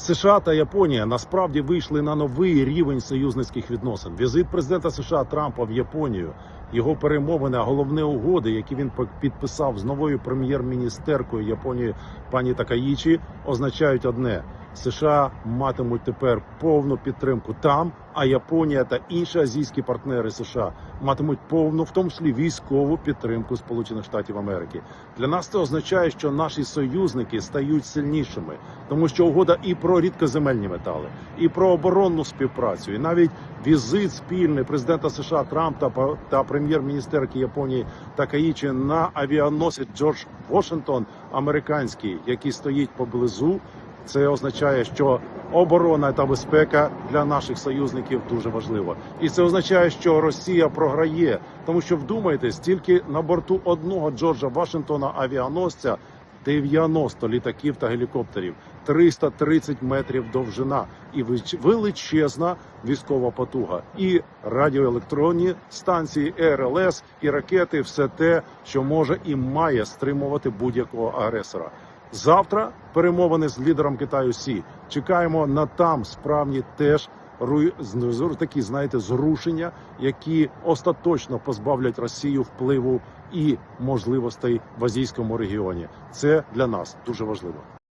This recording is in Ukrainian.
США та Японія насправді вийшли на новий рівень союзницьких відносин. Візит президента США Трампа в Японію, його перемовини, а головне угоди, які він підписав з новою прем'єр-міністеркою Японії пані Такаїчі, означають одне: США матимуть тепер повну підтримку там, а Японія та інші азійські партнери США матимуть повну, в тому числі військову підтримку Сполучених Штатів Америки. Для нас це означає, що наші союзники стають сильнішими, тому що угода і про рідкоземельні метали, і про оборонну співпрацю, і навіть візит спільний президента США Трампа та, прем'єр-міністерки Японії Такаїчі на авіаносець Джордж Вашингтон американський, який стоїть поблизу. Це означає, що оборона та безпека для наших союзників дуже важлива, і це означає, що Росія програє, тому що вдумайтесь, тільки на борту одного Джорджа Вашингтона авіаносця 90 літаків та гелікоптерів, 330 метрів довжина. І величезна військова потуга, і радіоелектронні станції РЛС, і ракети все те, що може і має стримувати будь-якого агресора. Завтра перемовини з лідером Китаю Сі. Чекаємо на там справні теж такі, знаєте, зрушення, які остаточно позбавлять Росію впливу і можливостей в азійському регіоні. Це для нас дуже важливо.